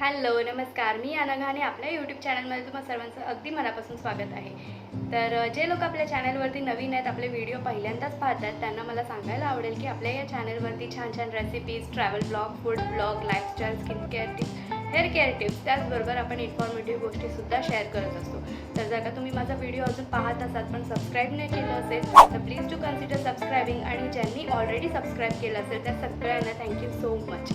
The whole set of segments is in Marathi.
हॅलो नमस्कार. मी अनघाने आपल्या यूट्यूब चॅनलमध्ये तुम्हा सर्वांचं अगदी मनापासून स्वागत आहे. तर जे लोक आपल्या चॅनलवरती नवीन आहेत आपले व्हिडिओ पहिल्यांदाच पाहतात त्यांना मला सांगायला आवडेल की आपल्या या चॅनलवरती छान छान recipes travel blog food blog lifestyle skin care tips hair care tips त्याचबरोबर आपण इन्फॉर्मेटिव्ह गोष्टीसुद्धा शेअर करत असतो. तर जर का तुम्ही माझा व्हिडिओ अजून पाहत असाल पण सबस्क्राईब नाही केलं असेल तर प्लीज टू कन्सिडर सबस्क्रायबिंग आणि ज्यांनी ऑलरेडी सबस्क्राईब केलं असेल त्या सगळ्यांना थँक्यू सो मच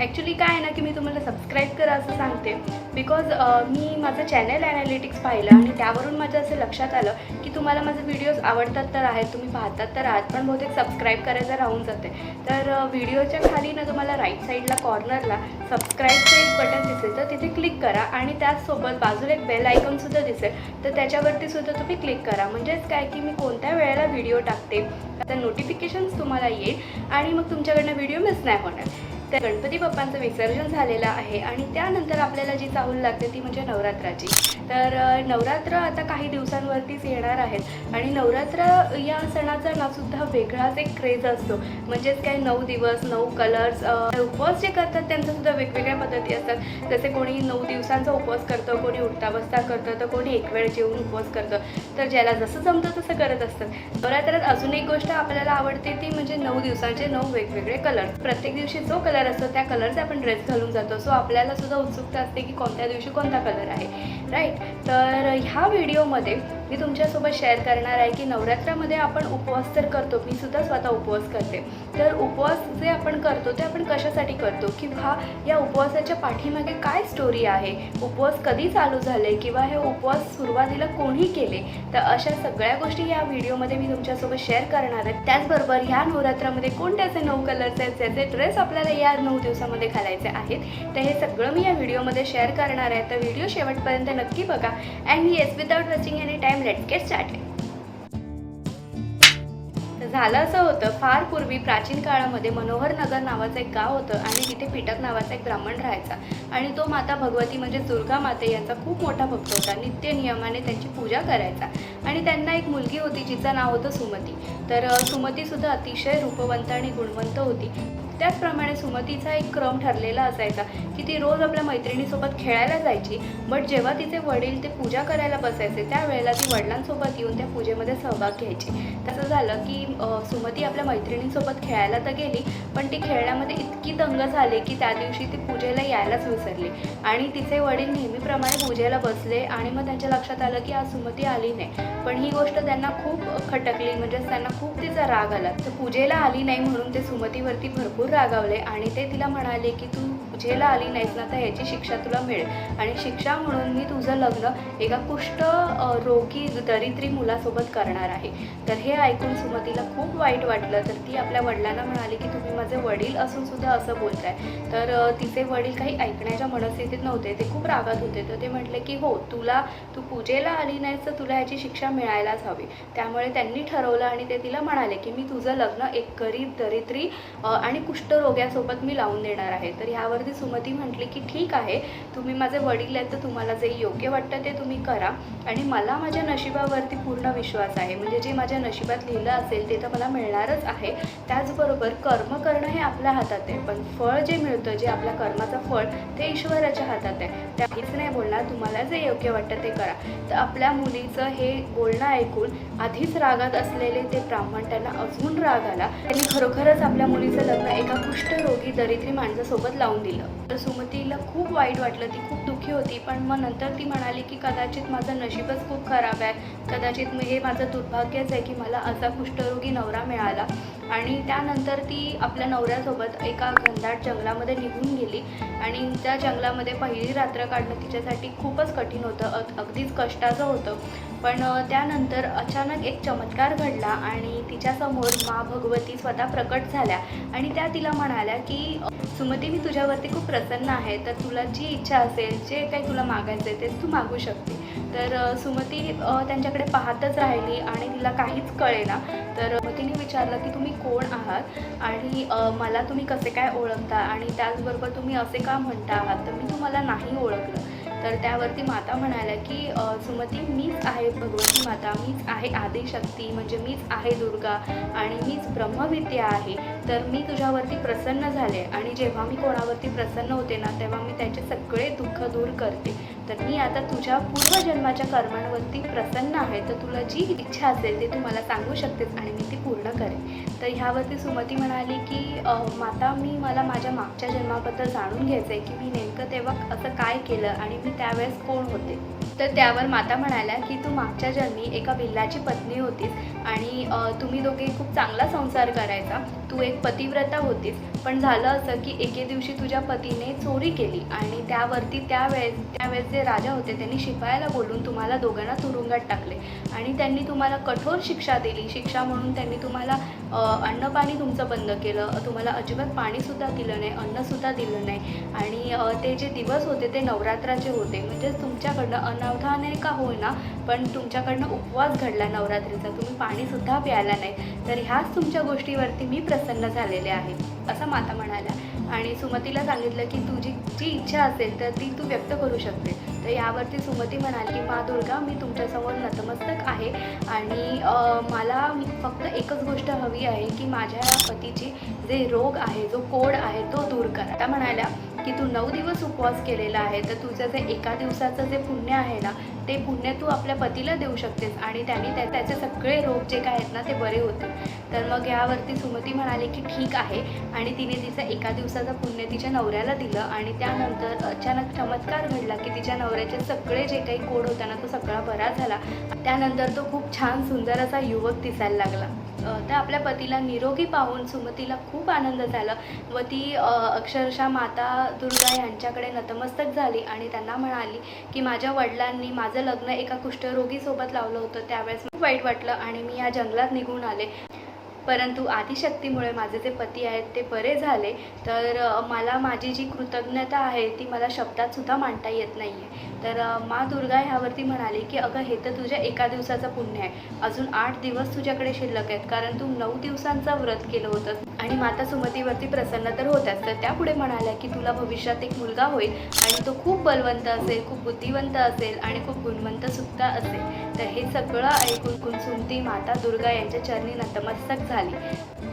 ॲक्च्युली काय आहे ना की मी तुम्हाला सबस्क्राईब करा असं सांगते. बिकॉज मी माझं चॅनल ॲनालिटिक्स पाहिलं आणि त्यावरून माझं असं लक्षात आलं की तुम्हाला माझे व्हिडिओज आवडतात तर आहेत तुम्ही पाहतात तर आहात पण बहुतेक सबस्क्राईब करायचं राहून जाते. तर व्हिडिओच्या खाली ना तुम्हाला राईट साईडला कॉर्नरला सबस्क्राईबचं एक बटन दिसेल तर तिथे क्लिक करा आणि त्याचसोबत बाजूला एक बेल आयकॉनसुद्धा दिसेल तर त्याच्यावरती सुद्धा तुम्ही क्लिक करा. म्हणजेच काय की मी कोणत्या वेळेला व्हिडिओ टाकते आता नोटिफिकेशन्स तुम्हाला येईल आणि मग तुमच्याकडनं व्हिडिओ मिस नाही होणार. तर गणपती बाप्पांचं विसर्जन झालेलं आहे आणि त्यानंतर आपल्याला जी चाहूल लागते ती म्हणजे नवरात्राची. तर नवरात्र आता काही दिवसांवरतीच येणार आहेत. आणि नवरात्र या सणाचा ना सुद्धा वेगळाच एक क्रेज असतो. म्हणजेच काय नऊ दिवस नऊ कलर्स उपवास जे करतात त्यांचा सुद्धा वेगवेगळ्या पद्धती असतात. जसे कोणी नऊ दिवसांचा उपवास करतं कोणी उठता बसता करतं तर कोणी एक वेळ जेवून उपवास करतं. तर ज्याला जसं जमतं तसं करत असतात. नवरात्रात अजून एक गोष्ट आपल्याला आवडते ती म्हणजे नऊ दिवसांचे नऊ वेगवेगळे कलर प्रत्येक दिवशी जो कलर असतो त्या कलरचा आपण ड्रेस घालून जातो. सो आपल्याला सुद्धा उत्सुकता असते की कोणत्या दिवशी कोणता कलर आहे. राईट? तर ह्या व्हिडिओमध्ये मी तुमच्यासोबत शेअर करणार आहे की नवरात्रामध्ये आपण उपवास तर करतो मी सुद्धा स्वतः उपवास करते. तर उपवास जे आपण करतो ते आपण कशासाठी करतो? किंवा या उपवासाच्या पाठीमागे काय स्टोरी आहे? उपवास कधी चालू झाले किंवा हे उपवास सुरुवातीला कोणी केले? तर अशा सगळ्या गोष्टी या व्हिडिओमध्ये मी तुमच्यासोबत शेअर करणार आहे. त्याचबरोबर ह्या नवरात्रामध्ये कोणत्याचे नऊ कलर्स आहेत ज्याचे ड्रेस आपल्याला या नऊ दिवसामध्ये घालायचे आहेत? तर हे सगळं मी या व्हिडिओमध्ये शेअर करणार आहे. तर व्हिडिओ शेवटपर्यंत नक्की बघा. And yes without watching any time let get start झालं असं होतं फार पूर्वी प्राचीन काळामध्ये मनोहर नगर नावाचं एक गाव होतं आणि तिथे पिटक नावाचा एक ब्राह्मण राहायचा. आणि तो माता भगवती म्हणजे दुर्गा माते यांचा खूप मोठा भक्त होता. नित्य नियमाने त्यांची पूजा करायचा. आणि त्यांना एक मुलगी होती जिचं नाव होतं सुमती. तर सुमतीसुद्धा अतिशय रूपवंत आणि गुणवंत होती. त्याचप्रमाणे सुमतीचा एक क्रम ठरलेला असायचा की ती रोज आपल्या मैत्रिणीसोबत खेळायला जायची बट जेव्हा तिचे वडील ते पूजा करायला बसायचे त्यावेळेला ती वडिलांसोबत येऊन त्या पूजेमध्ये सहभाग घ्यायची. तसं झालं की सुमती आपल्या मैत्रिणींसोबत खेळायला तर गेली पण ती खेळण्यामध्ये इतकी दंग झाली की त्या दिवशी ती पूजेला यायलाच विसरली. आणि तिचे वडील नेहमीप्रमाणे पूजेला बसले आणि मग त्यांच्या लक्षात आलं की आज सुमती आली नाही. पण ही गोष्ट त्यांना खूप खटकली म्हणजेच त्यांना खूप तिचा राग आला. तर पूजेला आली नाही म्हणून ते सुमतीवरती भरपूर रागावले आणि ते तिला म्हणाले की तू पूजेला आली नाहीस ना तर ह्याची शिक्षा तुला मिळेल. आणि शिक्षा म्हणून मी तुझं लग्न एका कुष्ठ रोगी दरिद्री मुलासोबत करणार आहे. तर हे ऐकून सुमतीला खूप वाईट वाटलं. तर ती आपल्या वडिलांना म्हणाली की तुम्ही माझे वडील असून सुद्धा असं बोलताय. तर तिचे वडील काही ऐकण्याच्या मनस्थितीत नव्हते. ते खूप रागात होते. तर ते म्हटले की हो तुला तू पूजेला आली नाहीस तर तुला ह्याची शिक्षा मिळायलाच हवी. त्यामुळे त्यांनी ठरवलं आणि ते तिला म्हणाले की मी तुझं लग्न एक गरीब दरिद्री आणि कुष्ठरोग्यासोबत मी लावून देणार आहे. तर ह्यावरती सुमती म्हटली की ठीक आहे तुम्ही माझे वडील आहेत तर तुम्हाला जे योग्य वाटतं ते तुम्ही करा. आणि मला माझ्या नशिबावरती पूर्ण विश्वास आहे. म्हणजे जे माझ्या नशिबात लिहिलं असेल ते तर मला मिळणारच आहे. त्याचबरोबर कर्म करणं हे आपल्या हातात आहे. पण फळ जे मिळतं जे आपल्या कर्माचं फळ ते ईश्वराच्या हातात आहे. त्याहीच नाही बोलणार तुम्हाला जे योग्य वाटतं ते करा. तर आपल्या मुलीचं हे बोलणं ऐकून आधीच रागात असलेले ते ब्राह्मण त्यांना अजून राग आला. त्यांनी खरोखरच आपल्या मुलीचं लग्न एका कुष्ठरोगी दरिद्री माणसासोबत लावून दिलं. तर सुमतीला खूप वाईट वाटलं ती खूप दुःखी होती. पण मग नंतर ती म्हणाली की कदाचित माझं नशीबच खूप खराब आहे. कदाचित हे माझं दुर्भाग्यच आहे की मला असा कुष्ठरोगी नवरा मिळाला. आणि त्यानंतर ती आपल्या नवऱ्यासोबत एका घनदाट जंगलामध्ये निघून गेली. आणि त्या जंगलामध्ये पहिली रात्र काढणं तिच्यासाठी खूपच कठीण होतं अग- अगदीच कष्टाचं होतं. पण त्यानंतर अचानक एक चमत्कार घडला आणि तिच्यासमोर मा भगवती स्वतः प्रकट झाल्या. आणि त्या तिला म्हणाल्या की सुमती मी तुझ्यावरती खूप प्रसन्न आहे. तर तुला जी इच्छा असेल जे काही तुला मागायचं आहे तेच तू मागू शकते. तर सुमती त्यांच्याकडे पाहतच राहिली आणि तिला काहीच कळेना. तर अ, तिने विचारलं की तुम्ही कोण आहात? आणि मला तुम्ही कसे काय ओळखता? आणि त्याचबरोबर तुम्ही असे का म्हणता आहात? तर मी तुम्हाला नाही ओळखलं. तर त्यावरती माता म्हणाल्या की सुमती मीच आहे भगवती माता. मीच आहे आदिशक्ती. म्हणजे मीच आहे दुर्गा. आणि मीच ब्रह्मविद्या आहे. तर मी तुझ्यावरती प्रसन्न झाले. आणि जेव्हा मी कोणावरती प्रसन्न होते ना तेव्हा मी त्याचे सगळे दुःख दूर करते. तर मी आता तुझ्या पूर्वजन्माच्या कर्मांवरती प्रसन्न आहे. तर तुला जी इच्छा असेल ते तू मला सांगू शकतेस आणि मी ती पूर्ण करेन. तर ह्यावरती सुमती म्हणाली की माता मी मला माझ्या मागच्या जन्माबद्दल जाणून घ्यायचं आहे की मी नेमकं तेव्हा असं काय केलं आणि मी त्यावेळेस कोण होते? तर त्यावर माता म्हणाल्या की तू मागच्या जन्मी एका भिल्लाची पत्नी होतीस आणि तुम्ही दोघे खूप चांगला संसार करायचा. तू एक पतिव्रता होतीस. पण झालं असं की एके दिवशी तुझ्या पतीने चोरी केली आणि त्यावरती त्यावेळेस त्यावेळेस जे राजा होते त्यांनी शिपायाला बोलून तुम्हाला दोघांना तुरुंगात टाकले. आणि त्यांनी तुम्हाला कठोर शिक्षा दिली. शिक्षा म्हणून त्यांनी तुम्हाला अन्नपाणी तुमचं बंद केलं. तुम्हाला अजिबात पाणीसुद्धा दिलं नाही अन्नसुद्धा दिलं नाही. आणि ते जे दिवस होते ते नवरात्राचे होते. म्हणजेच तुमच्याकडनं अन्न अनावधाने का होईना पण तुमच्याकडनं उपवास घडला नवरात्रीचा. तुम्ही पाणीसुद्धा प्यायला नाही. तर ह्याच तुमच्या गोष्टीवरती मी प्रसन्न झालेले आहे असं माता म्हणाल्या. आणि सुमतीला सांगितलं की तुझी जी इच्छा असेल तर ती तू व्यक्त करू शकते. तर यावरती सुमती म्हणाली की मा दुर्गा मी तुमच्यासमोर नतमस्तक आहे आणि मला फक्त एकच गोष्ट हवी आहे की माझ्या पतीची जे रोग आहे जो कोड आहे तो दूर करा. त्या म्हणाल्या की तू नऊ दिवस उपवास केलेला आहे तर तुझं जे एका दिवसाचं जे पुण्य आहे ना ते पुण्य तू आपल्या पतीला देऊ शकतेस आणि त्याने त्या त्याचे सगळे रोग जे काय आहेत ना ते बरे होतील. तर मग यावरती सुमती म्हणाली की ठीक आहे. आणि तिने तिचं एका दिवसाचं पुण्य तिच्या नवऱ्याला दिलं आणि त्यानंतर अचानक चमत्कार घडला की तिच्या नवऱ्याचे सगळे जे काही कोड होता ना तो सगळा बरा झाला. त्यानंतर तो खूप छान सुंदर असा युवक दिसायला लागला. तर आपल्या पतीला निरोगी पाहून सुमतीला खूप आनंद झाला व ती अक्षरशः माता दुर्गा यांच्याकडे नतमस्तक झाली आणि त्यांना म्हणाली की माझ्या वडिलांनी माझं लग्न एका कुष्ठरोगीसोबत लावलं होतं. त्यावेळेस खूप वाईट वाटलं आणि मी या जंगलात निघून आले. परंतु आदिशक्तीमुळे माझे जे पती आहेत ते बरे झाले तर मला माझी जी कृतज्ञता आहे ती मला शब्दातसुद्धा मांडता येत नाही आहे तर माँ दुर्गा ह्यावरती म्हणाली की अगं हे तर तुझ्या एका दिवसाचं पुण्य आहे. अजून आठ दिवस तुझ्याकडे शिल्लक आहेत. कारण तू नऊ दिवसांचं व्रत केलं होतं. आणि माता सुमतीवरती प्रसन्न तर होत्याच. तर त्या पुढे म्हणाल्या की तुला भविष्यात एक मुलगा होईल आणि तो खूप बलवंत असेल खूप बुद्धिवंत असेल आणि खूप गुणवंत सुद्धा असेल. तर हे सगळं ऐकून कुणसुमती माता दुर्गा यांच्या चरणी नतमस्तक झाली.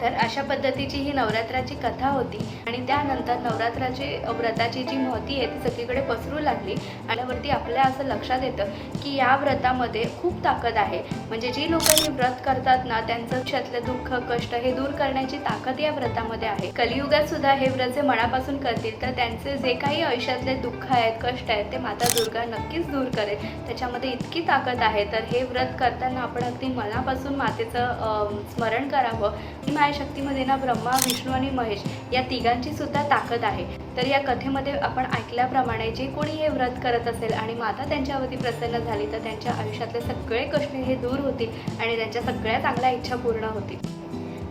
तर अशा पद्धतीची ही नवरात्राची कथा होती आणि त्यानंतर नवरात्राची व्रताची जी महती आहे ती सगळीकडे पसरू लागली आणि वरती आपल्या असं लक्षात येतं की या व्रतामध्ये खूप ताकद आहे. म्हणजे जी लोक हे व्रत करतात ना त्यांचं आयुष्यातलं दुःख कष्ट हे दूर करण्याची ताकद या व्रतामध्ये आहे. कलियुगात सुद्धा हे व्रत जे मनापासून करतील तर त्यांचे जे काही आयुष्यातले दुःख आहेत कष्ट आहेत ते माता दुर्गा नक्कीच दूर करेल. त्याच्यामध्ये इतकी ताकद आहे. तर हे व्रत करताना आपण अगदी मनापासून मातेचं स्मरण करावं. की शक्तीमध्ये ना ब्रह्मा विष्णू आणि महेश या तिघांची सुद्धा ताकद आहे. तर या कथेमध्ये आपण ऐकल्याप्रमाणे जे कोणी हे व्रत करत असेल आणि माता त्यांच्यावरती प्रसन्न झाली तर त्यांच्या आयुष्यातले सगळे कष्ट हे दूर होतील आणि त्यांच्या सगळ्या चांगल्या इच्छा पूर्ण होतील.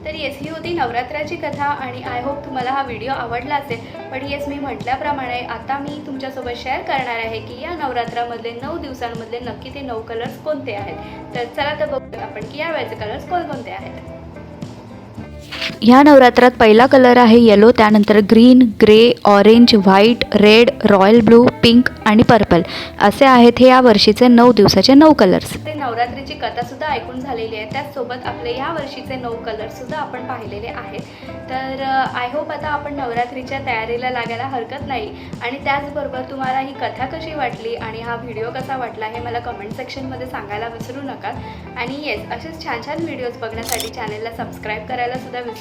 तर येस ही होती नवरात्राची कथा आणि आय होप तुम्हाला हा व्हिडिओ आवडला असेल. पण येस मी म्हटल्याप्रमाणे आता मी तुमच्यासोबत शेअर करणार आहे की या नवरात्रामधले नऊ दिवसांमधले नक्की ते नऊ कलर्स कोणते आहेत? तर चला तर बघूया आपण की या वेळेचे कलर्स कोणकोणते आहेत. ह्या नवरात्रात पहिला कलर आहे येलो त्यानंतर green grey orange white red royal blue pink आणि पर्पल असे आहेत हे या वर्षीचे नऊ दिवसाचे नऊ कलर्स ते नवरात्रीची कथा सुद्धा ऐकून झालेली आहे. त्याचसोबत आपले या वर्षीचे नऊ कलर सुद्धा आपण पाहिलेले आहेत. तर आय होप आता आपण नवरात्रीच्या तयारीला लागायला हरकत नाही. आणि त्याचबरोबर तुम्हाला ही कथा कशी वाटली आणि हा व्हिडिओ कसा वाटला हे मला कमेंट सेक्शनमध्ये सांगायला विसरू नका. आणि येस असेच छान छान व्हिडिओज बघण्यासाठी चॅनेलला सबस्क्राईब करायला सुद्धा